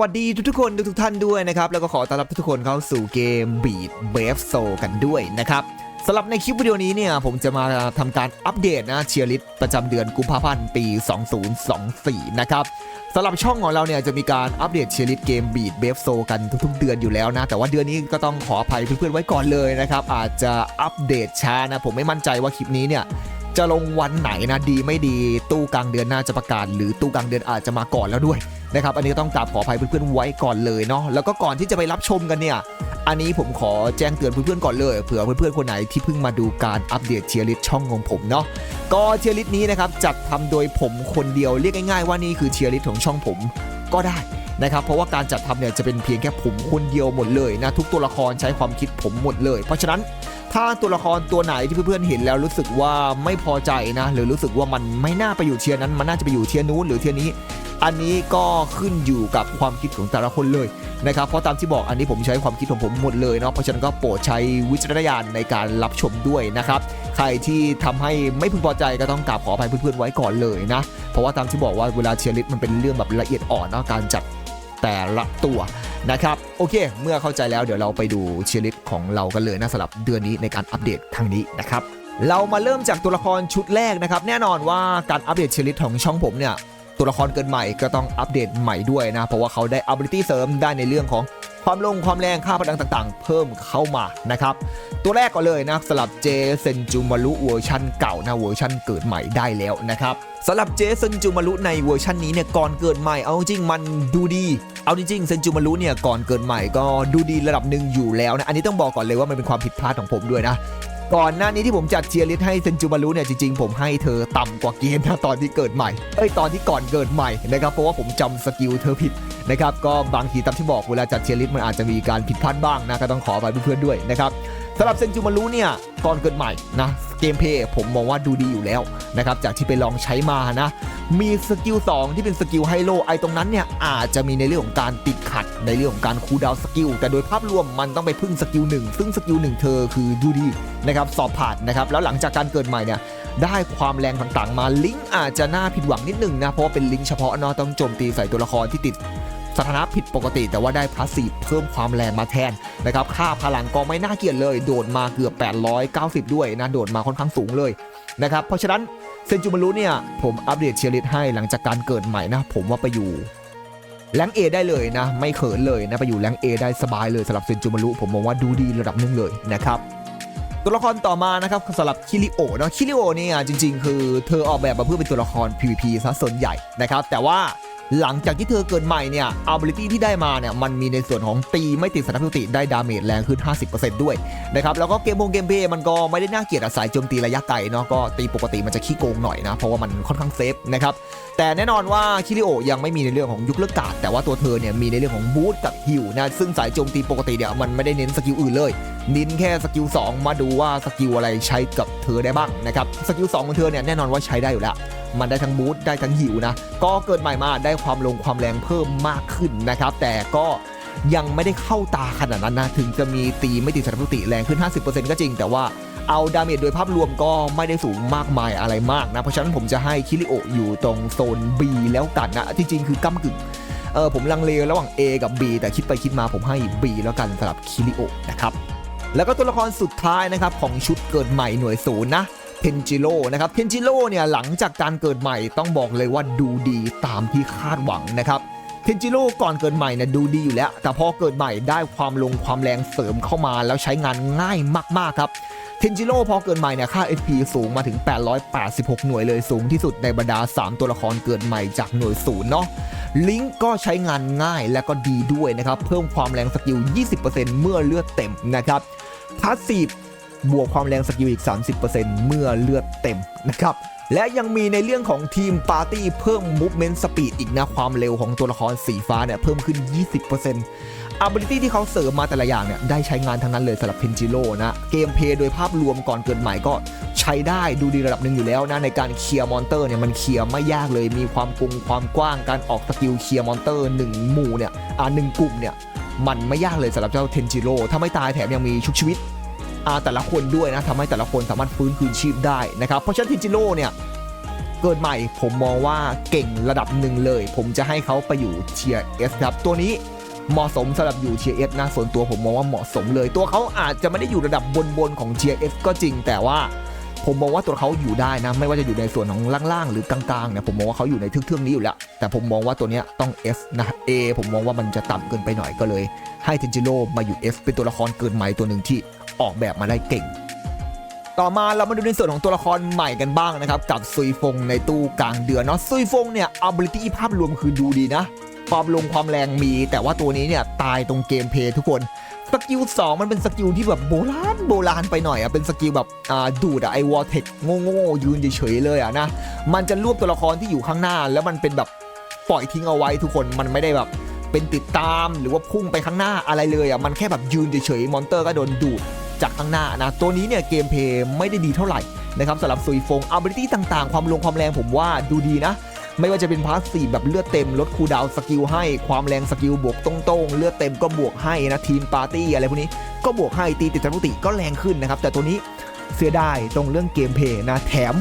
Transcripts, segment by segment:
วัสดีทุกๆคนทุกๆท่านด้วยนะครับ แล้วก็ขอต้อนรับทุกคนเข้าสู่เกม Beat b a v e Soul กันด้วยนะครับสำหรับในคลิปวิดีโอนี้เนี่ย ผมจะมาทำการอัปเดตนะเชียร์ลิสประจำเดือนกุมภาพันธ์ปี 2024 นะครับสำหรับช่องของเราเนี่ยจะมีการอัปเดตเชียร์ลิสเกม Beat b a v e Soul กันทุกๆ เดือนอยู่แล้วนะ แต่ว่าเดือนนี้ก็ต้องขออภัยเพื่อนๆไว้ก่อนเลยนะครับ อาจจะอัปเดตช้านะ ผมไม่มั่นใจว่าคลิปนี้เนี่ย จะลงวันไหนนะดีไม่ดีตู้กลางเดือนน่าจะประกาศ หรือตู้กลางเดือนอาจจะมาก่อนแล้วด้วยนะครับอันนี้ต้องกราบขออภัยเพื่อนๆไว้ก่อนเลยเนาะแล้วก็ก่อนที่จะไปรับชมกันเนี่ยอันนี้ผมขอแจ้งเตือนเพื่อนๆก่อนเลยเผื่อเพื่อนๆคนไหนที่เพิ่งมาดูการอัปเดตเชียร์ลิสช่องของผมเนาะก็เชียร์ลิสนี้นะครับจัดทำโดยผมคนเดียวเรียกง่ายๆว่านี่คือเชียร์ลิสของช่องผมก็ได้นะครับเพราะว่าการจัดทำเนี่ยจะเป็นเพียงแค่ผมคนเดียวหมดเลยนะทุกตัวละครใช้ความคิดผมหมดเลย เพราะฉะนั้น ถ้าตัวละครตัวไหนที่เพื่อนๆเห็นแล้วรู้สึกว่าไม่พอใจนะ หรือรู้สึกว่ามันไม่น่าไปอยู่เทียนั้น มันน่าจะไปอยู่เทียนู้นหรือเทียนี้ อันนี้ก็ขึ้นอยู่กับความคิดของแต่ละคนเลยนะครับเพราะตามที่บอกอันนี้ผมใช้ความคิดของผมหมดเลยเนาะเพราะฉะนั้นก็โปรดใช้วิจารณญาณในการรับชมด้วยนะครับใครที่ทำให้ไม่พึงพอใจก็ต้องกราบขออภัยเพื่อนๆไว้ก่อนเลยนะเพราะว่าตามที่บอกว่าเวลาเชียร์ลิสมันเป็นเรื่องแบบละเอียดอ่อนเนาะการจัด แต่ละตัวนะครับโอเค เมื่อเข้าใจแล้วเดี๋ยวเราไปดูเชียร์ลิสของเรากันเลยนะสำหรับเดือนนี้ในการอัปเดตทางนี้นะครับเรามาเริ่มจากตัวละครชุดแรกนะครับ แน่นอนว่าการอัปเดตเชียร์ลิสของช่องผมเนี่ย ตัวละครเกินใหม่ก็ต้องอัปเดตใหม่ด้วยนะ เพราะว่าเขาได้ ability เสริมได้ในเรื่องของความลงความแรงค่าพลังต่างๆ เพิ่มเข้ามานะครับ ตัวแรกก็เลยนะสำหรับเจเซนจูมารุเวอร์ชันเก่านะเวอร์ชันเกิดใหม่ได้แล้วนะครับสำหรับเจเซนจูมารุในเวอร์ชันนี้เนี่ยก่อนเกิดใหม่เอาจริงมันดูดี เอาจริงเซนจูมารุเนี่ยก่อนเกิดใหม่ก็ดูดีระดับหนึ่งอยู่แล้วนะอันนี้ต้องบอกก่อนเลยว่ามันเป็นความผิดพลาดของผมด้วยนะ ก่อนหน้านี้ที่ผมจัดเชียร์ลิสให้เซนจูบารุเนี่ยจริงๆผมให้เธอต่ำกว่าเกณฑ์นะตอนที่เกิดใหม่เอ้ยตอนที่ก่อนเกิดใหม่นะครับเพราะว่าผมจำสกิลเธอผิดนะครับก็บางทีตามที่บอกเวลาจัดเชียร์ลิสมันอาจจะมีการผิดพลาดบ้างนะก็ต้องขอไปเพื่อนๆด้วยนะครับ สำหรับเซนจูมารุเนี่ยก่อนเกิดใหม่นะเกมเพลย์ผมมองว่าดูดีอยู่แล้วนะครับจากที่ไปลองใช้มานะมีสกิล2ที่เป็นสกิลไฮโลไอตรงนั้นเนี่ยอาจจะมีในเรื่องของการติดขัดในเรื่องของการคูลดาวสกิลแต่โดยภาพรวมมันต้องไปพึ่งสกิลหนึ่งซึ่งสกิลหนึ่งเธอคือดูดีนะครับสอบผ่านนะครับแล้วหลังจากการเกิดใหม่เนี่ยได้ความแรงต่างๆ มาลิงอาจจะน่าผิดหวังนิดนึงนะเพราะว่าเป็นลิงเฉพาะเนาะต้องโจมตีใส่ตัวละครที่ติด สถานะผิดปกติ แต่ว่าได้พาสีเพิ่มความแรงมาแทนนะครับค่าพลังก็ไม่น่าเกลียดเลย โดดมาเกือบ 890 ด้วยนะโดดมาค่อนข้างสูงเลยนะครับเพราะฉะนั้นเซนจูมารุเนี่ยผมอัปเดตเชียร์ลิสให้หลังจากการเกิดใหม่นะ ผมว่าไปอยู่แรงเอได้เลยนะ ไม่เขินเลยนะไปอยู่แรงเอได้สบายเลยสำหรับเซนจูมารุผมมองว่าดูดีระดับหนึงเลยนะครับตัวละครต่อมานะครับสำหรับคิริโอเนาะคิริโอเนี่ยจริง ๆ คือเธอออกแบบมาเพื่อเป็นตัวละคร PVP ซะส่วนใหญ่นะครับแต่ว่า หลังจากที่เธอเกิดใหม่เนี่ย ability ที่ได้มาเนี่ยมันมีในส่วนของตีไม่ติดสถานพิติได้ดาเมจแรงขึ้น 50%ด้วยนะครับแล้วก็เกมวงเกมเพย์มันก็ไม่ได้น่าเกลียดอาศัยโจมตีระยะไกลเนาะก็ตีปกติมันจะขี้โกงหน่อยนะ เพราะว่ามันค่อนข้างเซฟนะครับแต่แน่นอนว่าคิริโอยังไม่มีในเรื่องของยุคเลิกกาดแต่ว่าตัวเธอเนี่ยมีในเรื่องของบูทกับฮิวนะซึ่งสายโจมตีปกติเนี่ยมันไม่ได้เน้นสกิลอื่นเลยน้นแค่สกิล2มาดูว่าสกิลอะไรใช้กับเธอได้บ้างนะครับสกิล2ของเธอเนี่ยแน่นอนว่าใช้ได้อยู่แล้ว มันได้ทั้งบูทได้ทั้งฮิวนะ ก็เกิดใหม่มาได้ความลงความแรงเพิ่มมากขึ้นนะครับ แต่ก็ยังไม่ได้เข้าตาขนาดนั้นนะ ถึงจะมีตีไม่ติดสถานปกติแรงขึ้น 50%ก็จริง แต่ว่าเอาดาเมจโดยภาพรวมก็ไม่ได้สูงมากมายอะไรมากนะ เพราะฉะนั้นผมจะให้คิริโออยู่ตรงโซน B แล้วกันนะที่จริงคือก้ากึ่งเออผมลังเลระหว่าง A กับ B แต่คิดไปคิดมาผมให้ B แล้วกันสำหรับคิริโอนะครับแล้วก็ตัวละครสุดท้ายนะครับของชุดเกิดใหม่หน่วยศูนย์นะ เทนจิโร่นะครับเทนจิโร่เนี่ยหลังจากการเกิดใหม่ต้องบอกเลยว่าดูดีตามที่คาดหวังนะครับเทนจิโร่ก่อนเกิดใหม่เนี่ยดูดีอยู่แล้ว แต่พอเกิดใหม่ได้ความลงความแรงเสริมเข้ามาแล้วใช้งานง่ายมากๆครับเทนจิโร่พอเกิดใหม่เนี่ยค่า FP สูงมาถึง 886 หน่วยเลยสูงที่สุดในบรรดา 3 ตัวละครเกิดใหม่จากหน่วยศูนย์เนาะลิงก์ก็ใช้งานง่ายและก็ดีด้วยนะครับ เพิ่มความแรงสกิล 20%เมื่อเลือดเต็มนะครับพาสซีฟ บวกความแรงสกิลอีก 30%เมื่อเลือดเต็มนะครับและยังมีในเรื่องของทีมปาร์ตี้เพิ่มมูฟเมนต์สปีดอีกนะ ความเร็วของตัวละครสีฟ้าเนี่ย เพิ่มขึ้น 20% ability ที่เขาเสริมมาแต่ละอย่างเนี่ย ได้ใช้งานทั้งนั้นเลยสำหรับเพนจิโร่นะ เกมเพย์โดยภาพรวมก่อนเกิดใหม่ก็ใช้ได้ดูดีระดับหนึ่งอยู่แล้วนะ ในการเคลียร์มอนเตอร์เนี่ย มันเคลียร์ไม่ยากเลยมีความกรุงความกว้างการออกสกิลเคลียร์มอนเตอร์หนึ่งหมู่เนี่ยอ่าหนึ่งกลุ่มเนี่ยมันไม่ยากเลยสำหรับเจ้าเทนจิโร่ถ้าไม่ตายแถมยังมีชุบชีวิต แต่ละคนด้วยนะทำให้แต่ละคนสามารถฟื้นคืนชีพได้นะครับ เพราะฉะนั้นทนจิโร่เนี่ยเกิดใหม่ผมมองว่าเก่งระดับหนึ่งเลย ผมจะให้เขาไปอยู่เทียร์เอสครับ ตัวนี้เหมาะสมสำหรับอยู่เทียร์เอสนะส่วนตัวผมมองว่าเหมาะสมเลย ตัวเขาอาจจะไม่ได้อยู่ระดับบนๆของเทียร์เอสก็จริงแต่ว่าผมมองว่าตัวเขาอยู่ได้นะ ไม่ว่าจะอยู่ในส่วนของล่างๆ หรือกลางๆเนี่ยผมมองว่าเขาอยู่ในทึ่งๆนี้อยู่แล้ว แต่ผมมองว่าตัวเนี้ยต้อง S นะ A ผมมองว่ามันจะต่ำเกินไปหน่อยก็เลย ให้เทนจิโร่มาอยู่ S เป็นตัวละครเกินใหม่ตัวหนึ่งที่ ออกแบบมาได้เก่ง ต่อมาเรามาดูในส่วนของตัวละครใหม่กันบ้างนะครับ กับซุยฟงในตู้กลางเดือนเนาะซุยฟงเนี่ย ability ภาพรวมคือดูดีนะ ความลงความแรงมี แต่ว่าตัวนี้เนี่ยตายตรงเกมเพย์ทุกคนสกิล2มันเป็นสกิลที่แบบโบราณโบราณไปหน่อยอะเป็นสกิลแบบอ่าดูดอะไอวอร์เทคโง่ๆยืนเฉยๆเลยอะนะมันจะรวบตัวละครที่อยู่ข้างหน้า แล้วมันเป็นแบบปล่อยทิ้งเอาไว้ทุกคนมันไม่ได้แบบเป็นติดตามหรือว่าพุ่งไปข้างหน้าอะไรเลยอะมันแค่แบบยืนเฉยๆมอนเตอร์ก็โดนดูด จากข้างหน้านะ ตัวนี้เนี่ยเกมเพย์ไม่ได้ดีเท่าไหร่นะครับสำหรับซุยฟงอัลเบอร์ตี้ต่างๆ ความลงความแรงผมว่าดูดีนะ ไม่ว่าจะเป็นพาสซีแบบเลือดเต็มลดคูดาวสกิลให้ ความแรงสกิลบวกตรงๆ เลือดเต็มก็บวกให้นะทีมปาร์ตี้อะไรพวกนี้ก็บวกให้ตีติดจันปกติก็แรงขึ้นนะครับแต่ตัวนี้เสียดายตรงเรื่องเกมเพย์นะแถม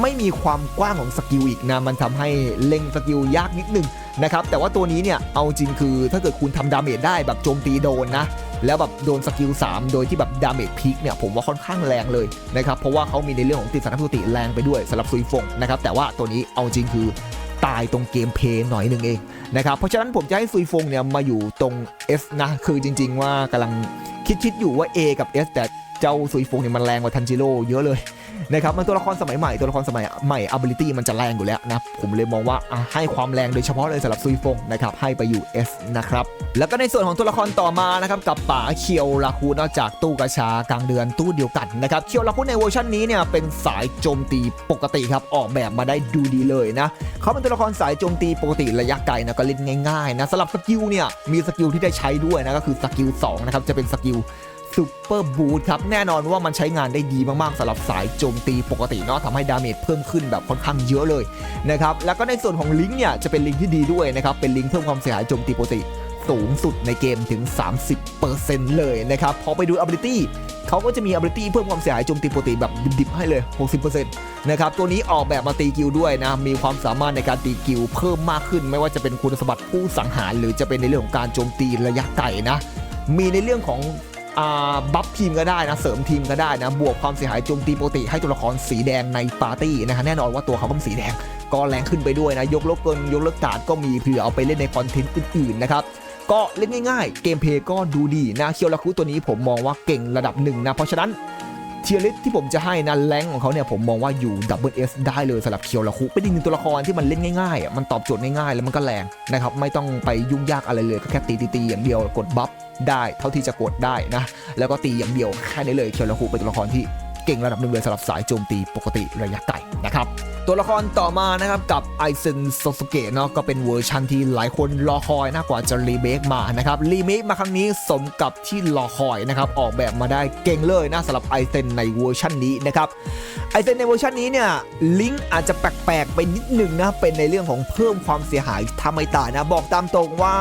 ไม่มีความกว้างของสกิลอีกนะ มันทำให้เล็งสกิลยากนิดนึงนะครับ แต่ว่าตัวนี้เนี่ย เอาจริงคือถ้าเกิดคุณทำดาเมจได้แบบโจมตีโดนนะ แล้วแบบโดนสกิล 3 โดยที่แบบดาเมจพีคเนี่ยผมว่าค่อนข้างแรงเลยนะครับ เพราะว่าเขามีในเรื่องของติดสารปกติแรงไปด้วยสำหรับซุยฟงนะครับแต่ว่าตัวนี้เอาจริงคือตายตรงเกมเพย์หน่อยหนึ่งเองนะครับเพราะฉะนั้นผมจะให้ซุยฟงเนี่ยมาอยู่ตรง F นะคือจริง ๆ ว่ากำลังคิดคิดอยู่ว่า A กับ S แต่เจ้าซุยฟงเนี่ยมันแรงกว่าทันจิโร่เยอะเลย นะครับมันตัวละครสมัยใหม่ตัวละครสมัยใหม่ ability มันจะแรงอยู่แล้วนะผมเลยมองว่าให้ความแรงโดยเฉพาะเลยสำหรับซุยฟงนะครับให้ไปอยู่ S นะครับแล้วก็ในส่วนของตัวละครต่อมานะครับกับป๋าเคียวลาคูนอกจากตู้กระชากลางเดือนตู้เดียวกันนะครับเคียวลาคูในเวอร์ชันนี้เนี่ยเป็นสายโจมตีปกติครับออกแบบมาได้ดูดีเลยนะเขาเป็นตัวละครสายโจมตีปกติระยะไกลนะก็เล่นง่ายๆนะสำหรับสกิลเนี่ยมีสกิลที่ได้ใช้ด้วยนะก็คือสกิล2นะครับจะเป็นสกิล ซูเปอร์บูทครับแน่นอนว่ามันใช้งานได้ดีมากๆสำหรับสายโจมตีปกติเนาะทำให้ดาเมจเพิ่มขึ้นแบบค่อนข้างเยอะเลยนะครับแล้วก็ในส่วนของลิงก์เนี่ยจะเป็นลิงก์ที่ดีด้วยนะครับเป็นลิงก์เพิ่มความเสียหายโจมตีปกติสูงสุดในเกมถึง 30%เลยนะครับพอไปดู ability เขาก็จะมี ability เพิ่มความเสียหายโจมตีปกติแบบดิบๆให้เลย 60%นะครับ ตัวนี้ออกแบบมาตีกิลด้วยนะ มีความสามารถในการตีกิลเพิ่มมากขึ้น ไม่ว่าจะเป็นคุณสมบัติผู้สังหาร หรือจะเป็นในเรื่องของการโจมตีระยะไกลนะ มีในเรื่องของ บัฟทีมก็ได้นะ เสริมทีมก็ได้นะ บวกความเสียหายโจมตีปกติให้ตัวละครสีแดงในปาร์ตี้นะฮะแน่นอนว่าตัวเขาก็เป็นสีแดงก็แรงขึ้นไปด้วยนะ ยกเลิกเกินยกเลิกการ์ดก็มีเผื่อเอาไปเล่นในคอนเทนต์อื่นๆนะครับก็เล่นง่ายๆ เกมเพย์ก็ดูดีนะเคียวลาคุตัวนี้ผมมองว่าเก่งระดับหนึ่งนะเพราะฉะนั้น ทียริสที่ผมจะให้นะแรงของเขาเนี่ยผมมองว่าอยู่ดับเบิลเอสได้เลยสำหรับเคียวละคุเป็นอีกหนึ่งตัวละครที่มันเล่นง่ายๆอะมันตอบโจทย์ง่ายๆแล้วมันก็แรงนะครับไม่ต้องไปยุ่งยากอะไรเลยก็แค่ตีตีๆอย่างเดียวกดบัฟได้เท่าที่จะกดได้นะแล้วก็ตีอย่างเดียวแค่นี้เลยเคียวละคุเป็นตัวละครที่ เก่งระดับหนึ่งเลยสำหรับสายโจมตีปกติระยะไกลนะครับ ตัวละครต่อมานะครับกับไอเซนโซสเกะเนาะก็เป็นเวอร์ชันที่หลายคนรอคอยนะกว่าจะรีเมคมานะครับรีเมคมาครั้งนี้สมกับที่รอคอยนะครับออกแบบมาได้เก่งเลยนะสำหรับไอเซนในเวอร์ชันนี้นะครับไอเซนในเวอร์ชันนี้เนี่ยลิงก์อาจจะแปลกๆไปนิดนึงนะเป็นในเรื่องของเพิ่มความเสียหายทำไมตายนะบอกตามตรงว่า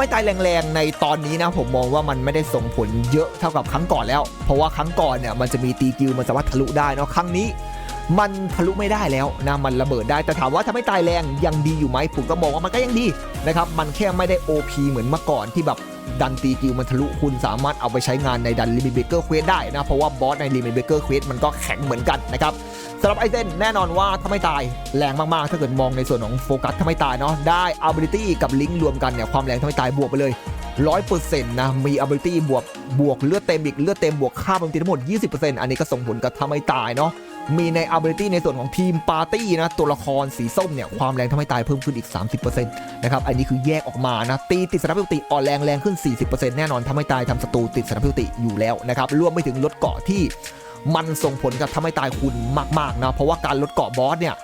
ไม่ตายแรงๆในตอนนี้นะผมมองว่ามันไม่ได้ส่งผลเยอะเท่ากับครั้งก่อนแล้ว เพราะว่าครั้งก่อนเนี่ยมันจะมีตีกิวมันสามารถทะลุได้เนาะครั้งนี้มันทะลุไม่ได้แล้วนะมันระเบิดได้แต่ถามว่าถ้าไม่ตายแรงยังดีอยู่ไหมผมก็มองว่ามันก็ยังดีนะครับมันแค่ไม่ได้ OP เหมือนเมื่อก่อนที่แบบดันตีกิลมันทะลุคุณสามารถเอาไปใช้งานในดันลิมิเบเกอร์เควสได้นะ เพราะว่าบอสในลิมิเบเกอร์เควสมันก็แข็งเหมือนกันนะครับสำหรับไอเซนแน่นอนว่าถ้าไม่ตายแรงมาก ๆ ถ้าเกิดมองในส่วนของโฟกัสถ้าไม่ตายเนาะได้ ability กับลิงก์รวมกันเนี่ยความแรงถ้าไม่ตายบวกไปเลย100%นะ มี ability บวกบวกเลือดเต็มอีกเลือดเต็มบวกค่าโจมตีทั้งหมด 20%อันนี้ก็ส่งผลกับทำให้ตายเนาะ มีใน ability ในส่วนของทีมปาร์ตี้นะตัวละครสีส้มเนี่ยความแรงทำให้ตายเพิ่มขึ้นอีก 30%นะครับอันนี้คือแยกออกมานะตีติดสารพิษติอ่อนแรงแรงขึ้น 40%แน่นอนทำให้ตายทำศัตรูติดสารพิษปกติอยู่แล้วนะครับรวมไปถึงลดเกาะที่มันส่งผลกับทำให้ตายคุณมากๆนะเพราะว่าการลดเกาะบอสเนี่ย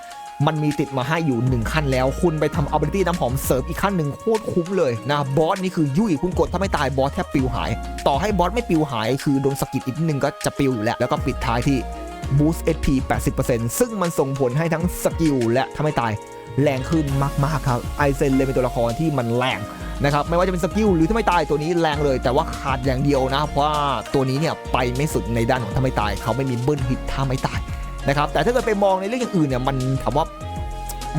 มันมีติดมาให้อยู่ 1 ขั้นแล้ว คุณไปทำ ability น้ำหอมเสริมอีกขั้นหนึ่งโคตรคุ้มเลยนะบอสนี่คือยุ่ยคุณกดถ้าไม่ตายบอสแทบปิวหาย ต่อให้บอสไม่ปิวหาย คือโดนสกิดอีกนิดนึงก็จะปิวอยู่แล้วแล้วก็ปิดท้ายที่ boost HP 80%ซึ่งมันส่งผลให้ทั้งสกิลและถ้าไม่ตายแรงขึ้นมากๆครับไอเซนเลยเป็นตัวละครที่มันแรงนะครับไม่ว่าจะเป็นสกิลหรือถ้าไม่ตายตัวนี้แรงเลย แต่ว่าขาดอย่างเดียวนะเพราะว่าตัวนี้เนี่ยไปไม่สุดในด้านของถ้าไม่ตาย เขาไม่มีเบิ้ลฮิตถ้าไม่ตาย นะครับแต่ถ้าเกิดไปมองในเรื่องอย่างอื่นเนี่ยมันถามว่า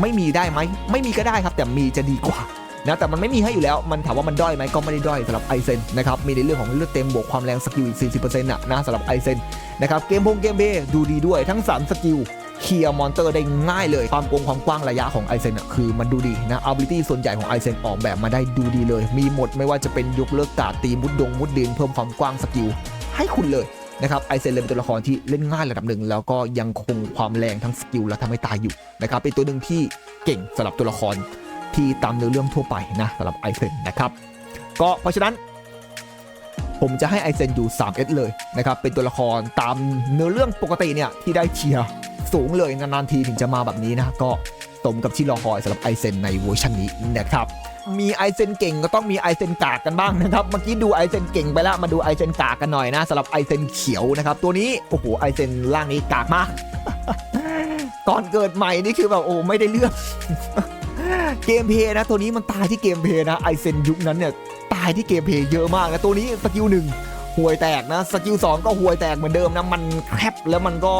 ไม่มีได้ไหมไม่มีก็ได้ครับ แต่มีจะดีกว่านะแต่มันไม่มีให้อยู่แล้วมันถามว่ามันด้อยไหมก็ไม่ได้ด้อยสำหรับไอเซนนะครับมีในเรื่องของเลือดเต็มบวกความแรงสกิลอีก 40%นะนะสำหรับไอเซนนะครับเกมพงเกมเบดูดีด้วยทั้ง 3 สกิลเคลียร์มอนเตอร์ได้ง่ายเลย ความกงความกว้างระยะของไอเซนอะคือมันดูดีนะ ability ส่วนใหญ่ของไอเซนออกแบบมาได้ดูดีเลย มีหมดไม่ว่าจะเป็นยกเลิกกาดตีมุดดงมุดดินเพิ่มความกว้างสกิลให้คุณเลย นะครับไอเซนเลยเป็นตัวละครที่เล่นง่ายระดับหนึ่งแล้วก็ยังคงความแรงทั้งสกิลและทำให้ตายอยู่นะครับเป็นตัวหนึ่งที่เก่งสำหรับตัวละครที่ตามเนื้อเรื่องทั่วไปนะสำหรับไอเซนนะครับก็เพราะฉะนั้น ผมจะให้ไอเซนอยู่ 3S เลยนะครับเป็นตัวละครตามเนื้อเรื่องปกติเนี่ยที่ได้เชียร์สูงเลยนานๆทีถึงจะมาแบบนี้นะก็ มกับที่รอคอยสำหรับไอเซนในเวอร์ชันนี้นะครับมีไอเซนเก่งก็ต้องมีไอเซนกากกันบ้างนะครับ เมื่อกี้ดูไอเซนเก่งไปแล้วมาดูไอเซนกากกันหน่อยนะสำหรับไอเซนเขียวนะครับ ตัวนี้โอ้โหไอเซนล่างนี้กากมากก่อนเกิดใหม่นี่คือแบบโอ้ไม่ได้เลือกเกมเพย์นะ ตัวนี้มันตายที่เกมเพย์นะไอเซนยุคนั้นเนี่ยตายที่เกมเพย์เยอะมากนะตัวนี้สกิลหนึ่งห่วยแตกนะสกิล2ก็ห่วยแตกเหมือนเดิมนะมันแคบแล้วมันก็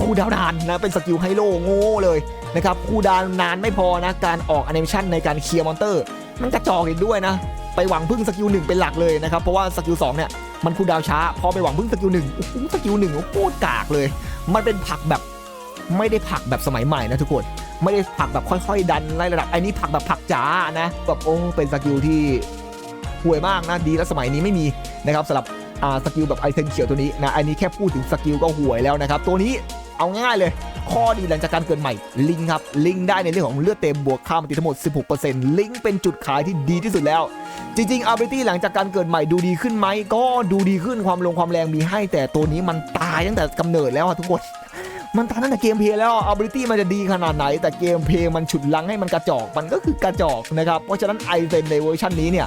คูลดาวนานนะเป็นสกิลไฮโลโง่เลยนะครับคูลดาวน์นานไม่พอนะการออกแอนิเมชันในการเคลียร์มอนเตอร์ มันกระจอกอีกด้วยนะ ไปหวังพึ่งสกิลหนึ่งเป็นหลักเลยนะครับ เพราะว่าสกิล2เนี่ยมันคูลดาวช้า พอไปหวังพึ่งสกิลหนึ่งโอ้โหสกิลหนึ่งโคตรกากเลย มันเป็นผักแบบไม่ได้ผักแบบสมัยใหม่นะทุกคนไม่ได้ผักแบบค่อยๆ ดันไล่ระดับไอ้นี่ผักแบบผักจ๋านะแบบโอ้เป็นสกิลที่ห่วยมากนะดีแล้วสมัยนี้ไม่มีนะครับสำหรับสกิลแบบไอเทนเขียวตัวนี้นะอันนี้แค่พูดถึงสกิลก็ห่วยแล้วนะครับ ตัวนี้ เอาง่ายๆเลย ข้อดีหลังจากการเกิดใหม่ลิงครับ ลิงได้ในเรื่องของเลือดเต็มบวกค่ามันติทั้งหมด 16%ลิงเป็นจุดขายที่ดีที่สุดแล้ว จริงๆ ability หลังจากการเกิดใหม่ดูดีขึ้นไหมก็ดูดีขึ้นความลงความแรงมีให้ แต่ตัวนี้มันตายตั้งแต่กำเนิดแล้วทุกคนมันตายตั้งแต่เกมเพลย์แล้ว ability มันจะดีขนาดไหน แต่เกมเพลย์มันฉุดลังให้มันกระจอกมันก็คือกระจอกนะครับเพราะฉะนั้นไอเซนในเวอร์ชันนี้เนี่ย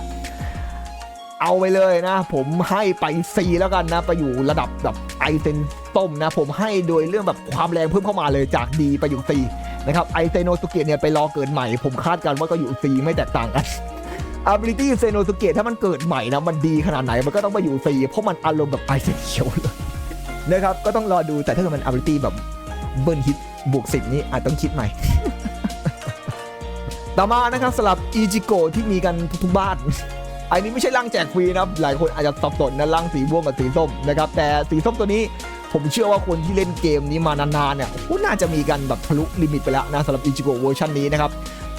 เอาไปเลยนะ ผมให้ไป C แล้วกันนะ ไปอยู่ระดับแบบไอเซนต้มนะ ผมให้โดยเรื่องแบบความแรงเพิ่มเข้ามาเลยจากดีไปอยู่ C นะครับไอเซโนสุเกะเนี่ยไปรอเกิดใหม่ ผมคาดกันว่าก็อยู่ C ไม่แตกต่างกัน ability เซโนสุเกะถ้ามันเกิดใหม่นะมันดีขนาดไหนมันก็ต้องไปอยู่ C เพราะมันอารมณ์แบบไอเซนเขียวเลยนะครับก็ต้องรอดูแต่ถ้าเกิดมัน ability แบบเบิร์นฮิตบวกสิบนี้อาจต้องคิดใหม่ต่อมานะครับสลับอีจิโกที่มีกันทุกบ้าน อันนี้ไม่ใช่ร่างแจกฟรีนะครับ หลายคนอาจจะสับสนนะร่างสีม่วงกับสีส้มนะครับ แต่สีส้มตัวนี้ผมเชื่อว่าคนที่เล่นเกมนี้มานานๆเนี่ยโอ้น่าจะมีกันแบบทะลุลิมิตไปแล้วนะสำหรับอีจิโกเวอร์ชันนี้นะครับ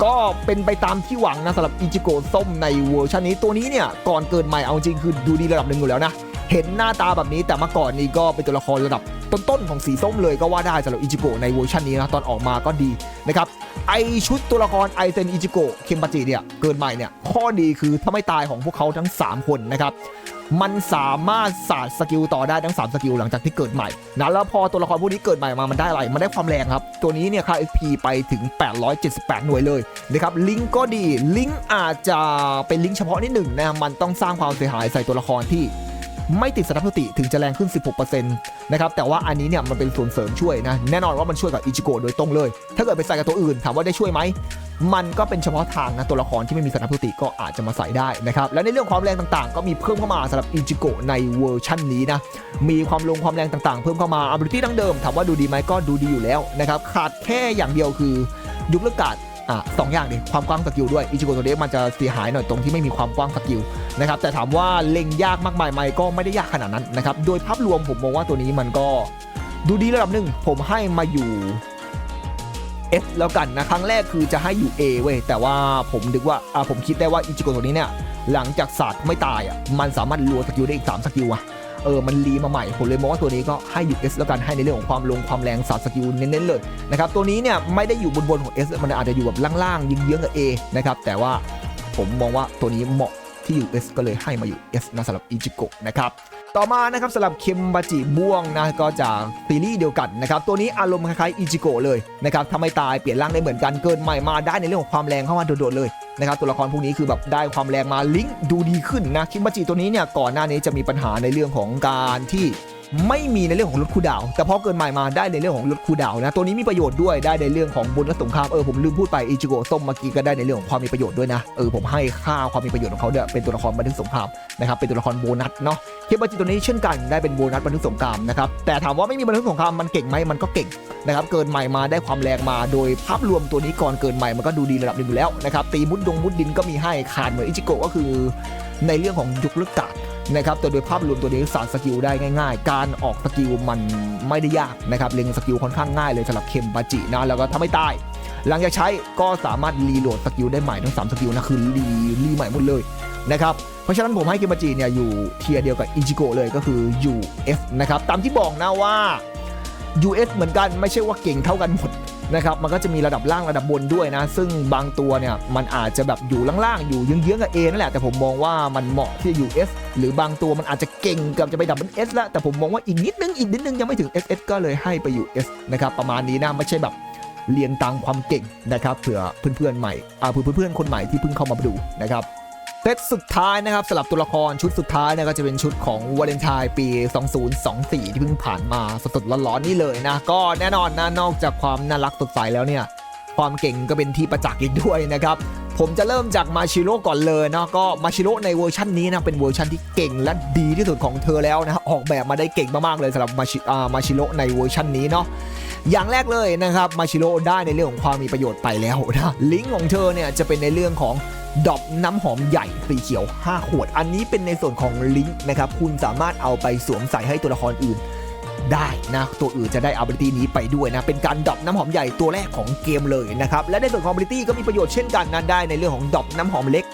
ก็เป็นไปตามที่หวังนะสำหรับอีจิโกส้มในเวอร์ชันนี้ตัวนี้เนี่ยก่อนเกิดใหม่เอาจริงคือดูดีระดับหนึ่งอยู่แล้วนะเห็นหน้าตาแบบนี้แต่เมื่อก่อนนี้ก็เป็นตัวละครระดับต้นๆของสีส้มเลยก็ว่าได้สำหรับอิจิโกะในเวอร์ชันนี้นะตอนออกมาก็ดีนะครับ ไอชุดตัวละครไอเซนอิจิโกะเคมปาจิเนี่ยเกินใหม่เนี่ยข้อดีคือถ้าไม่ตายของพวกเขาทั้ง 3 คนนะครับมันสามารถสาดสกิลต่อได้ทั้ง 3 สกิลหลังจากที่เกิดใหม่นะแล้วพอตัวละครพวกนี้เกิดใหม่มา มันได้อะไร มันได้ความแรงครับ ตัวนี้เนี่ยค่า XP ไปถึง 878 หน่วยเลยนะครับ ลิงก์ก็ดี ลิงก์อาจจะเป็นลิงก์เฉพาะนิดหนึ่งนะ มันต้องสร้างความเสียหายใส่ตัวละครที่ ไม่ติดสนับสติถึงจะแรงขึ้น 16%นะครับแต่ว่าอันนี้เนี่ยมันเป็นส่วนเสริมช่วยนะแน่นอนว่ามันช่วยกับอิจิโกะโดยตรงเลย ถ้าเกิดไปใส่กับตัวอื่นถามว่าได้ช่วยไหมมันก็เป็นเฉพาะทางนะตัวละครที่ไม่มีสนับสติก็อาจจะมาใส่ได้นะครับและในเรื่องความแรงต่างๆ ก็มีเพิ่มเข้ามาสำหรับอิจิโกะในเวอร์ชันนี้นะมีความลงความแรงต่างๆ เพิ่มเข้ามา ability ดั้งเดิมถามว่าดูดีไหมก็ดูดีอยู่แล้วนะครับขาดแค่อย่างเดียวคือยุบเลิกการ อะสองอย่างดิความกว้างสกิลด้วยอิจิโกะตัวนี้มันจะเสียหายหน่อยตรงที่ไม่มีความกว้างสกิลนะครับแต่ถามว่าเล็งยากมากมายไหมก็ไม่ได้ยากขนาดนั้นนะครับโดยภาพรวมผมมองว่าตัวนี้มันก็ดูดีระดับหนึ่งผมให้มาอยู่ S แล้วกันนะครั้งแรกคือจะให้อยู่ A เว้ยแต่ว่าผมนึกว่าอ่าผมคิดได้ว่าอิจิโกะตัวนี้เนี่ยหลังจากศาสตร์ไม่ตายอะมันสามารถรัวสกิลได้อีก3สกิลอะ เออมันรีมาใหม่ผมเลยมองว่าตัวนี้ก็ให้อยู่ S แล้วกันให้ในเรื่องของความลงความแรงสาสตร์สกิลเน้นๆเลยนะครับตัวนี้เนี่ยไม่ได้อยู่บนบนของ S มันอาจจะอยู่แบบล่างๆยิงเยื้องๆกับ A นะครับแต่ว่าผมมองว่าตัวนี้เหมาะที่อยู่ S ก็เลยให้มาอยู่ S นะสำหรับอิจิโกะนะครับ ต่อมานะครับสำหรับเคมบาจิม่วงนะก็จากซีรีส์เดียวกันนะครับตัวนี้อารมณ์คล้ายๆอิจิโกะเลยนะครับถ้าไม่ตายเปลี่ยนร่างได้เหมือนกันเกิดใหม่มาได้ในเรื่องของความแรงเข้ามาโดดๆเลยนะครับตัวละครพวกนี้คือแบบได้ความแรงมาลิงก์ดูดีขึ้นนะคิมบาจิตัวนี้เนี่ยก่อนหน้านี้จะมีปัญหาในเรื่องของการที่ ไม่มีในเรื่องของลดคูดาว แต่พอเกินใหม่มาได้ในเรื่องของลดคูดาวนะตัวนี้มีประโยชน์ด้วยได้ในเรื่องของบนรถสงครามเออผมลืมพูดไปอิจิโกะส้มเมื่อกี้ก็ได้ในเรื่องของความมีประโยชน์ด้วยนะเออผมให้ค่าความมีประโยชน์ของเขาเนี่ยเป็นตัวละครบันทึกสงครามนะครับเป็นตัวละครโบนัสเนาะเคบัจิตัวนี้เช่นกันได้เป็นโบนัสบันทึกสงครามนะครับแต่ถามว่าไม่มีบันทึกสงครามมันเก่งไหมมันก็เก่งนะครับเกินใหม่มาได้ความแรงมา โดยภาพรวมตัวนี้ก่อนเกินใหม่มันก็ดูดีระดับหนึ่งอยู่แล้วนะครับตีมุดดงมุดดินก็มีให้ขาดเหมือนอิจิโกะก็คือในเรื่องของยุคเลือกกาด นะครับแต่โดยภาพรวมตัวนี้สานสกิลได้ง่าย ๆ การออกสกิลมันไม่ได้ยากนะครับเล็งสกิลค่อนข้างง่ายเลยสำหรับเคมบาจินะแล้วก็ถ้าไม่ตายหลังจากใช้ก็สามารถรีโหลดสกิลได้ใหม่ทั้ง3สกิลนะคือรีรีใหม่หมดเลยนะครับเพราะฉะนั้นผมให้เคมบาจิเนี่ยอยู่เทียร์เดียวกับอิจิโกะเลยก็คือ UF นะครับ ตามที่บอกนะว่า US เหมือนกันไม่ใช่ว่าเก่งเท่ากันหมด นะครับมันก็จะมีระดับล่างระดับบนด้วยนะ ซึ่งบางตัวเนี่ยมันอาจจะแบบอยู่ล่างๆ อยู่เยื้องๆกับ A นั่นแหละ แต่ผมมองว่ามันเหมาะที่จะอยู่ S หรือบางตัวมันอาจจะเก่งเกับจะไปดับเบิล S แล้วแต่ผมมองว่าอีกนิดนึงอีกนิดนึงยังไม่ถึง SS ก็เลยให้ไปอยู่ S นะครับประมาณนี้นะไม่ใช่แบบเรียงตามความเก่งนะครับเผื่อเพื่อนๆใหม่อ่าเผื่อเพื่อนๆคนใหม่ที่เพิ่งเข้ามาดูนะครับ ซตสุดท้ายนะครับสลับตัวละครชุดสุดท้ายนะก็จะเป็นชุดของวาเลนไทน์ปี 2024 ที่เพิ่งผ่านมาสดๆร้อนๆนี่เลยนะ ก็แน่นอนนะนอกจากความน่ารักสดใสแล้วเนี่ย ความเก่งก็เป็นที่ประจักษ์อีกด้วยนะครับ ผมจะเริ่มจากมาชิโร่ก่อนเลยนะก็มาชิโร่ในเวอร์ชันนี้นะเป็นเวอร์ชันที่เก่งและดีที่สุดของเธอแล้วนะออกแบบมาได้เก่งมากๆเลยสำหรับมาชิโร่ในเวอร์ชันนี้เนาะ อย่างแรกเลยนะครับมาชิโร่ได้ในเรื่องของความมีประโยชน์ไปแล้วนะลิงก์ของเธอเนี่ยจะเป็นในเรื่องของดอกน้ำหอมใหญ่สีเขียว 5 ขวด อันนี้เป็นในส่วนของลิงก์นะครับคุณสามารถเอาไปสวมใส่ให้ตัวละครอื่นได้นะตัวอื่นจะได้ ability นี้ไปด้วยนะ เป็นการดรอปน้ำหอมใหญ่ตัวแรกของเกมเลยนะครับ และในส่วนของ ability ก็มีประโยชน์เช่นกันนะได้ในเรื่องของดรอปน้ำหอมเล็ก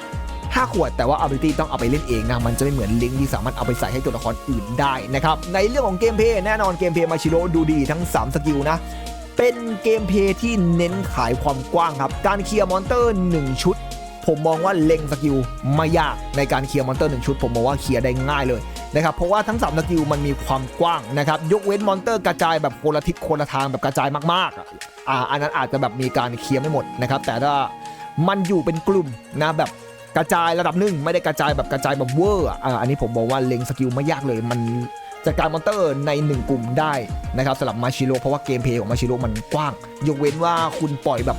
5 ขวด แต่ว่า ability ต้องเอาไปเล่นเองนะมันจะไม่เหมือนลิงก์ที่สามารถเอาไปใส่ให้ตัวละครอื่นได้นะครับในเรื่องของเกมเพลย์แน่นอนเกมเพลย์มาชิโร่ดูดีทั้ง 3 สกิลนะเป็นเกมเพลย์ที่เน้นขายความกว้างครับ การเคลียร์มอนเตอร์ 1 ชุด ผมมองว่าเล็งสกิลไม่ยากในการเคลียร์มอนเตอร์ 1 ชุด ผมมองว่าเคลียร์ได้ง่ายเลยนะครับเพราะว่าทั้ง3สกิลมันมีความกว้างนะครับยกเว้นมอนเตอร์กระจายแบบคนละทิศคนละทางแบบกระจายมากๆอะอ่าอันนั้นอาจจะแบบมีการเคลียร์ไม่หมดนะครับแต่ถ้ามันอยู่เป็นกลุ่มนะแบบ กระจายระดับหนึ่งไม่ได้กระจายแบบกระจายแบบเวอร์อ่าอันนี้ผมบอกว่าเล็งสกิลไม่ยากเลยมันจัดการมอนเตอร์ใน 1 กลุ่มได้นะครับสำหรับมาชิโร่เพราะว่าเกมเพลย์ของมาชิโร่มันกว้าง ยกเว้นว่าคุณปล่อยแบบ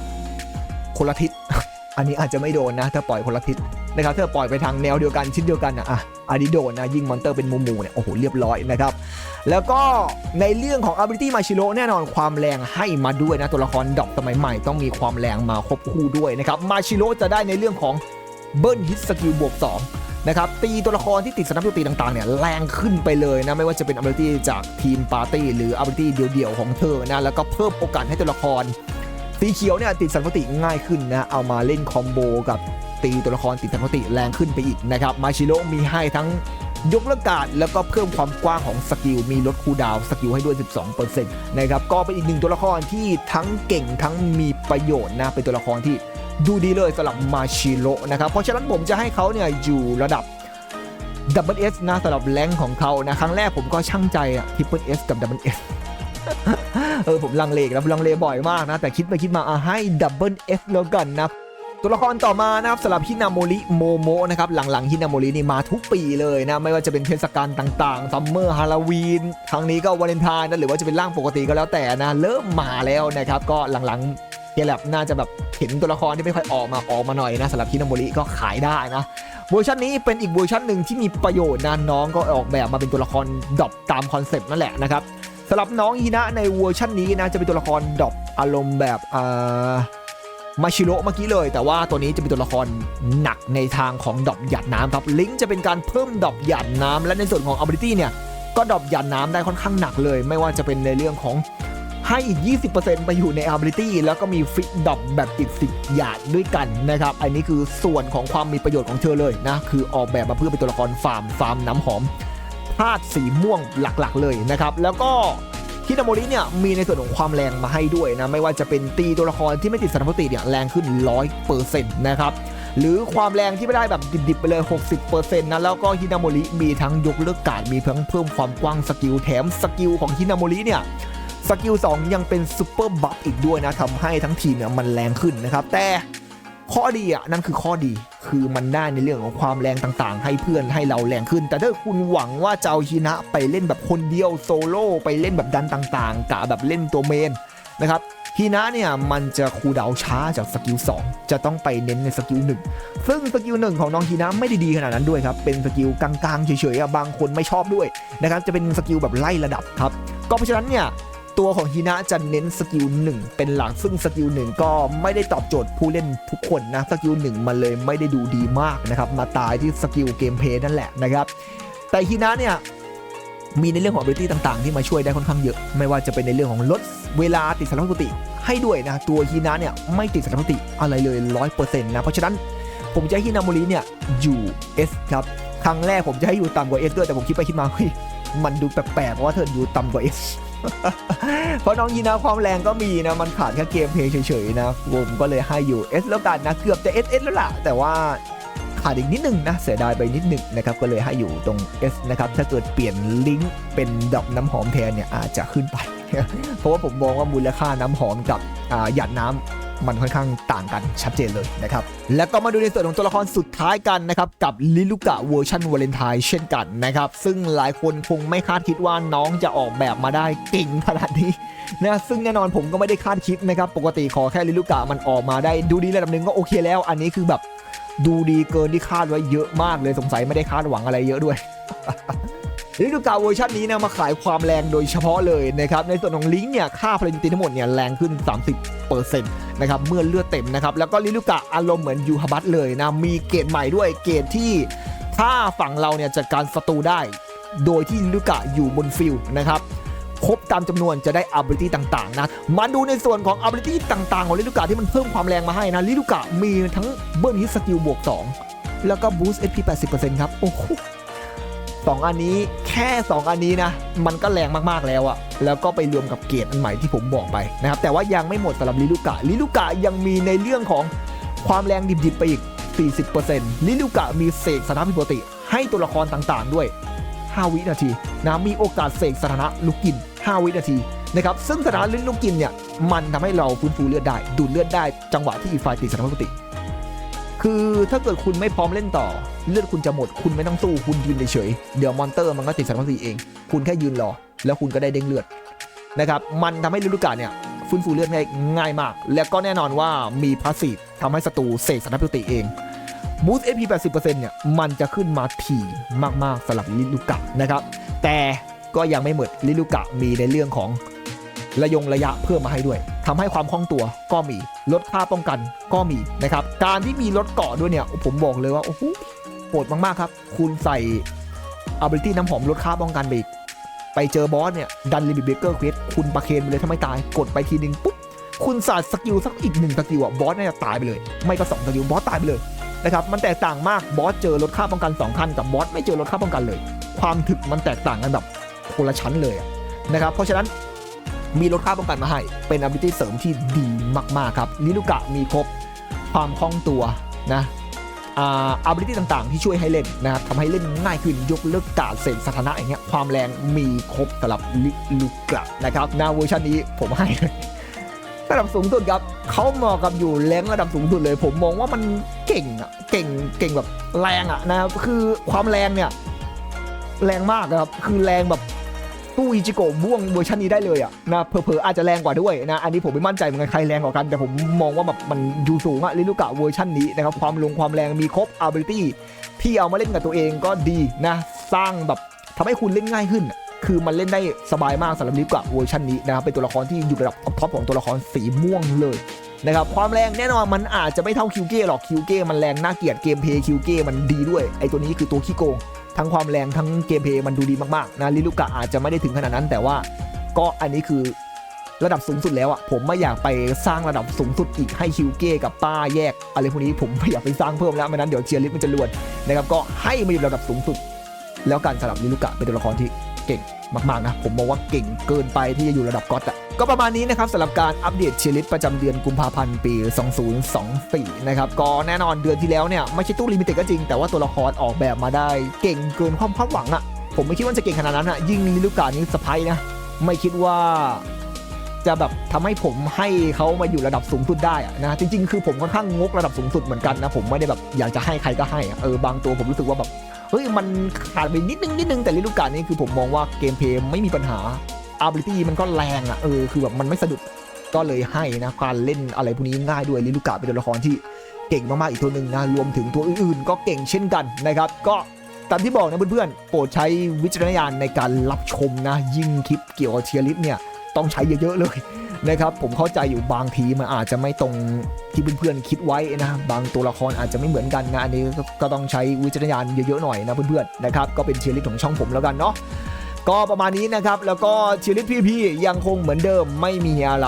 คนละทิศ อันนี้อาจจะไม่โดนนะ ถ้าปล่อยคนละทิศนะครับถ้าปล่อยไปทางแนวเดียวกันชิ้นเดียวกันนะอะอันนี้โดนนะยิงมอนเตอร์เป็นมูมูเนี่ยโอ้โหเรียบร้อยนะครับแล้วก็ในเรื่องของ ability มาชิโร่แน่นอนความแรงให้มาด้วยนะตัวละครดอกสมัยใหม่ต้องมีความแรงมาควบคู่ด้วยนะครับมาชิโร่จะได้ในเรื่องของ เบิร์นฮิตสกิลบวก2นะครับตีตัวละครที่ติดสนับโจมตีต่างๆเนี่ยแรงขึ้นไปเลยนะ ไม่ว่าจะเป็น ability จากทีมปาร์ตี้หรือ ability เดี่ยวๆของเธอนะแล้วก็เพิ่มโอกาสให้ตัวละครสีเขียวเนี่ยติดสันติง่ายขึ้นนะ เอามาเล่นคอมโบกับตีตัวละครติดสันติแรงขึ้นไปอีกนะครับ มาชิโร่มีให้ทั้งยกเลิกการดแล้วก็เพิ่มความกว้างของสกิล มีลดคูดาวสกิลให้ด้วย 12%นะครับ ก็เป็นอีกหนึ่งตัวละครที่ทั้งเก่งทั้งมีประโยชน์นะ เป็นตัวละครที่ ดูดีเลยสำหรับมาชิโร่นะครับ เพราะฉะนั้นผมจะให้เขาเนี่ยอยู่ระดับดับเบิลเอสนะสำหรับแรงของเขานะ ครั้งแรกผมก็ช่างใจอะทริปเปิลเอสกับดับเบิลเอสเออผมลังเลแล้วลังเลบ่อยมากนะ แต่คิดไปคิดมาอะให้ดับเบิลเอสแล้วกันนะตัวละครต่อมานะครับสำหรับฮินาโมริโมโมนะครับหลังๆฮินาโมรินี่มาทุกปีเลยนะ ไม่ว่าจะเป็นเทศกาลต่างๆซัมเมอร์ฮาโลวีนครั้งนี้ก็วาเลนไทน์นะหรือว่าจะเป็นร่างปกติก็แล้วแต่นะ เริ่มมาแล้วนะครับ ก็หลังๆ เฮียแลบน่าจะแบบเห็นตัวละครที่ไม่ค่อยออกมาออกมาหน่อยนะสำหรับฮินาโมริก็ขายได้นะเวอร์ชันนี้เป็นอีกเวอร์ชันหนึ่งที่มีประโยชน์นะน้องก็ออกแบบมาเป็นตัวละครดรอปตามคอนเซปต์นั่นแหละนะครับสำหรับน้องฮีนะในเวอร์ชันนี้นะจะเป็นตัวละครดรอปอารมณ์แบบอ่ามาชิโร่เมื่อกี้เลย แต่ว่าตัวนี้จะเป็นตัวละครหนักในทางของดรอปหยาดน้ำครับลิงก์จะเป็นการเพิ่มดรอปหยาดน้ำและในส่วนของ ability เนี่ยก็ดรอปหยาดน้ำได้ค่อนข้างหนักเลย ไม่ว่าจะเป็นในเรื่องของ ให้อีก 20%ไปอยู่ใน ability แล้วก็มีฟิกดอปแบบอีก 10หยาดด้วยกันนะครับ อันนี้คือส่วนของความมีประโยชน์ของเธอเลยนะ คือออกแบบมาเพื่อเป็นตัวละครฟาร์ม ฟาร์มน้ำหอมธาตุสีม่วงหลักๆ เลยนะครับ แล้วก็ฮินาโมริเนี่ยมีในส่วนของความแรงมาให้ด้วยนะ ไม่ว่าจะเป็นตีตัวละครที่ไม่ติดสถานปติเนี่ยแรงขึ้น 100%นะครับหรือความแรงที่ไม่ได้แบบดิบๆไปเลย 60%นะแล้วก็ฮินาโมริมีทั้งยกเลิกการมีทั้งเพิ่มความกว้างสกิลแถมสกิลของฮินาโมริเนี่ย สกิล2 ยังเป็นซูเปอร์บัฟอีกด้วยนะทำให้ทั้งทีมเนี่ยมันแรงขึ้นนะครับ แต่ข้อดีอะนั่นคือข้อดีคือมันได้ในเรื่องของความแรงต่างๆ ให้เพื่อนให้เราแรงขึ้น แต่ถ้าคุณหวังว่าจะเอาฮินะไปเล่นแบบคนเดียวโซโล่ไปเล่นแบบดันต่างๆกะแบบเล่นตัวเมนนะครับฮินะเนี่ยมันจะคูดาวช้าจากสกิล2จะต้องไปเน้นในสกิล1ซึ่งสกิล1ของน้องฮินะไม่ได้ดีขนาดนั้นด้วยครับเป็นสกิลกลางๆเฉยๆอะบางคนไม่ชอบด้วยนะครับจะเป็นสกิลแบบไล่ระดับครับก็เพราะฉะนั้นเนี่ย ตัวของฮินะจะเน้นสกิล1เป็นหลักซึ่งสกิล1ก็ไม่ได้ตอบโจทย์ผู้เล่นทุกคนนะสกิล1มันเลยไม่ได้ดูดีมากนะครับมาตายที่สกิลเกมเพย์นั่นแหละนะครับแต่ฮินะเนี่ยมีในเรื่องของ ability ต่างๆ ที่มาช่วยได้ค่อนข้างเยอะ ไม่ว่าจะเป็นในเรื่องของลดเวลาติดสารพัดปกติให้ด้วยนะ ตัวฮินะเนี่ยไม่ติดสารพัดปกติอะไรเลย 100%นะ เพราะฉะนั้นผมจะให้ฮินาโมริเนี่ยอยู่ S ครับ ครั้งแรกผมจะให้อยู่ต่ำกว่า S ด้วย แต่ผมคิดไปคิดมาเฮ้ยมันดูแปลกๆเพราะว่าเธออยู่ต่ำกว่า S เพราะน้องยีนาความแรงก็มีนะ มันขาดแค่เกมเพลย์เฉยๆนะผมก็เลยให้อยู่ S แล้วกันนะ เกือบจะ S S แล้วล่ะ แต่ว่าขาดอีกนิดนึงนะ เสียดายไปนิดนึงนะครับ ก็เลยให้อยู่ตรง S นะครับ ถ้าเกิดเปลี่ยนลิงก์เป็นดอกน้ำหอมแทนเนี่ยอาจจะขึ้นไป เพราะว่าผมมองว่ามูลค่าน้ำหอมกับหยาดน้ำ มันค่อนข้างต่างกันชัดเจนเลยนะครับ แล้วก็มาดูในส่วนของตัวละครสุดท้ายกันนะครับ กับลิลุกะเวอร์ชันวาเลนไทน์เช่นกันนะครับ ซึ่งหลายคนคงไม่คาดคิดว่าน้องจะออกแบบมาได้เก่งขนาดนี้นะซึ่งแน่นอนผมก็ไม่ได้คาดคิดนะครับ ปกติขอแค่ลิลุกะมันออกมาได้ดูดีระดับหนึ่งก็โอเคแล้ว อันนี้คือแบบดูดีเกินที่คาดไว้เยอะมากเลยสงสัยไม่ได้คาดหวังอะไรเยอะด้วย ลิลุกะเวอร์ชันนี้นะมาขายความแรงโดยเฉพาะเลยนะครับในส่วนของลิงเนี่ยค่าพลังตีทั้งหมดเนี่ยแรงขึ้น 30%นะครับเมื่อเลือดเต็มนะครับแล้วก็ลิลุกะอารมณ์เหมือนยูฮาบัตเลยนะมีเกรดใหม่ด้วยเกรดที่ถ้าฝั่งเราเนี่ยจัดการศัตรูได้ โดยที่ลิลุกะอยู่บนฟิลนะครับครบตามจำนวนจะได้ ability ต่างๆ นะ มาดูในส่วนของ ability ต่าง ๆ ของลิลูกะที่มันเพิ่มความแรงมาให้นะลิลูกะมีทั้งเบิร์นฮิตสกิลบวก 2 แล้วก็ boost HP 80%ครับ โอ้โห สองอันนี้แค่ 2 อันนี้นะ มันก็แรงมากๆแล้วอะแล้วก็ไปรวมกับเกรดอันใหม่ที่ผมบอกไปนะครับ แต่ว่ายังไม่หมดสำหรับลิลูกะลิลูกะยังมีในเรื่องของความแรงดิบๆไปอีก 40%ลิลูกะมีเสกสถานะผิดปกติ ให้ตัวละครต่างๆ ด้วย 5 วินาทีนะมีโอกาสเสกสถานะลูกกิน 5 วินาทีนะครับซึ่งสถานะลิ้นลูกกินเนี่ยมันทำให้เราฟื้นฟูเลือดได้ ดูดเลือดได้จังหวะที่อีกฝ่ายติดสถานะปกติ คือถ้าเกิดคุณไม่พร้อมเล่นต่อ เลือดคุณจะหมดคุณไม่ต้องสู้คุณยืนเฉยเดี๋ยวมอนเตอร์มันก็ติดสถานะปกติเอง คุณแค่ยืนรอ แล้วคุณก็ได้เด้งเลือดนะครับมันทำให้ฤดูกาลเนี่ยฟื้นฟูเลือดง่ายง่ายมาก แล้วก็แน่นอนว่ามีพาสซีฟทำให้ศัตรูเสกสานะปกติเองบูสต์ AP 80%เนี่ยมันจะขึ้นมาถี่มากๆสำหรับลิลูกะนะครับแต่ก็ยังไม่หมดลิลูกะมีในเรื่องของ ระยงระยะเพิ่มมาให้ด้วยทำให้ความคล่องตัวก็มีลดค่าป้องกันก็มีนะครับการที่มีรถเกาะด้วยเนี่ยผมบอกเลยว่าโอ้โหโหดมากๆครับ คุณใส่ ability น้ำหอมลดค่าป้องกันไปอีกไปเจอบอสเนี่ยดันลิมิเบเกอร์เควสคุณประเคนไปเลยถ้าไม่ตายกดไปทีนึงปุ๊บคุณสาดสกิลสักอีกหนึ่งสกิลอะบอสน่าจะตายไปเลย ไม่ก็สองสกิลบอสตายไปเลยนะครับมันแตกต่างมากบอสเจอลดค่าป้องกัน2ขั้นกับบอสไม่เจอลดค่าป้องกันเลย ความถึกมันแตกต่างกันแบบคนละชั้นเลยนะครับเพราะฉะนั้น มีลดค่าป้องกันมาให้ เป็น ability เสริมที่ดีมาก ๆ ครับลิลูกะมีครบความคล่องตัวนะอา ability ต่างๆ ที่ช่วยให้เล่นนะครับทำให้เล่นง่ายขึ้นยกเลิกการเสกสถานะอย่างเงี้ยความแรงมีครบสำหรับลิลูกะนะครับหน้าเวอร์ชันนี้ผมให้ระดับสูงสุดครับเขาเหมาะกับอยู่แรงระดับสูงสุดเลย ผมมองว่ามันเก่งอะเก่งเก่งแบบแรงอะนะครับคือความแรงเนี่ยแรงมากนะครับคือแรงแบบ ตู้อิจิโกะบ้วงเวอร์ชันนี้ได้เลยอะนะเผลอๆอาจจะแรงกว่าด้วยนะอันนี้ผมไม่มั่นใจเหมือนกันใครแรงกว่ากัน แต่ผมมองว่าแบบมันอยู่สูงอะลิลูกะเวอร์ชันนี้นะครับความลงความแรงมีครบ ability ที่เอามาเล่นกับตัวเองก็ดีนะสร้างแบบทำให้คุณเล่นง่ายขึ้น คือมันเล่นได้สบายมากสำหรับลิลูกะเวอร์ชันนี้นะครับเป็นตัวละครที่อยู่ระดับท็อปของตัวละครสีม่วงเลยนะครับความแรงแน่นอนมันอาจจะไม่เท่าคิวเก้หรอกคิวเก้มันแรงน่าเกลียดเกมเพย์คิวเก้มันดีด้วยไอตัวนี้คือตัวขี้โกง ทั้งความแรงทั้งเกมเพย์มันดูดีมากๆนะลิลูกะอาจจะไม่ได้ถึงขนาดนั้น แต่ว่าก็อันนี้คือระดับสูงสุดแล้วอะผมไม่อยากไปสร้างระดับสูงสุดอีกให้คิวเก้กับป้าแยกอะไรพวกนี้ผมไม่อยากไปสร้างเพิ่มแล้วไม่นั้นเดี๋ยวเชียร์ลิฟมันจะลวนนะครับก็ให้มาอยู่ระดับสูงสุด แล้วการสลับลิลูกะเป็นตัวละครที่ เก่งมากๆนะผมมองว่าเก่งเกินไปที่จะอยู่ระดับก๊อตอะก็ประมาณนี้นะครับสำหรับการอัปเดตเชียร์ลิสประจำเดือนกุมภาพันธ์ปี 2024 นะครับก็แน่นอนเดือนที่แล้วเนี่ยไม่ใช่ตู้ลิมิเต็ดก็จริง แต่ว่าตัวละครออกแบบมาได้เก่งเกินความคาดหวังอะผมไม่คิดว่าจะเก่งขนาดนั้นอะยิ่งลิลูกานี้สไปนะไม่คิดว่าจะแบบทำให้ผมให้เขามาอยู่ระดับสูงสุดได้อะนะจริง ๆ คือผมค่อนข้างงกระดับสูงสุดเหมือนกันนะผมไม่ได้แบบอยากจะให้ใครก็ให้อะเออบางตัวผมรู้สึกว่าแบบ เฮ้ยมันขาดไปนิดนึงนิดนึงแต่ฤดูกาลนี้คือผมมองว่าเกมเพลย์ไม่มีปัญหา ability มันก็แรงอะเออคือแบบมันไม่สะดุดก็เลยให้นะการเล่นอะไรพวกนี้ง่ายด้วยลิลูกาเป็นตัวละครที่เก่งมากๆอีกตัวหนึ่งนะรวมถึงตัวอื่นๆ ก็เก่งเช่นกันนะครับ ก็ตามที่บอกนะเพื่อนๆโปรดใช้วิจารณญาณในการรับชมนะ ยิ่งคลิปเกี่ยวกับเชียร์ลิสเนี่ยต้องใช้เยอะๆเลย นะครับผมเข้าใจอยู่บางทีมันอาจจะไม่ตรงที่เพื่อนๆคิดไว้นะบางตัวละครอาจจะไม่เหมือนกันนะอันนี้ก็ต้องใช้วิจารณญาณเยอะๆหน่อยนะเพื่อนๆนะครับก็เป็นเชียร์ลิสของช่องผมแล้วกันเนาะก็ประมาณนี้นะครับ แล้วก็เชีลิตพี่พี่ยังคงเหมือนเดิมไม่มีอะไร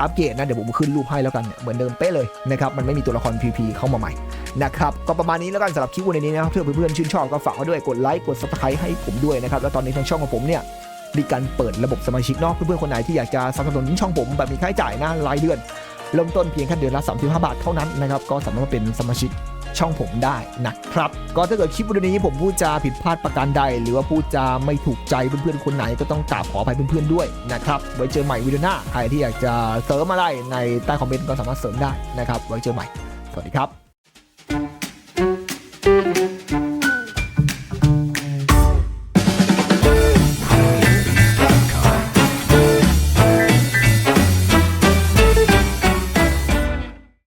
อัปเกรดนะ เดี๋ยวผมขึ้นรูปให้แล้วกันเหมือนเดิมเป๊ะเลยนะครับ มันไม่มีตัวละคร PP เข้ามาใหม่นะครับ ก็ประมาณนี้แล้วกันสำหรับคลิปวันนี้นะครับถ้าเพื่อนๆชื่นชอบก็ฝากไว้ด้วยกดไลค์กด subscribe ให้ผมด้วยนะครับแล้วตอนนี้ทางช่องของผมเนี่ย มีการเปิดระบบสมาชิกนอกเพื่อนๆคนไหนที่อยากจะสนับสนุนช่องผมแบบมีค่าใช้จ่ายนะรายเดือน เริ่มต้นเพียงแค่เดือนละ 35 บาทเท่านั้นนะครับก็สามารถมาเป็นสมาชิกช่องผมได้นะครับ ก็ถ้าเกิดคลิปวิดีโอนี้ผมพูดจาผิดพลาดประการใด หรือว่าพูดจาไม่ถูกใจเพื่อนๆคนไหนก็ต้องกราบขออภัยเพื่อนๆด้วยนะครับ ไว้เจอใหม่วิดีโอหน้า ใครที่อยากจะเสริมอะไรในใต้คอมเมนต์ก็สามารถเสริมได้นะครับ ไว้เจอใหม่ สวัสดีครับ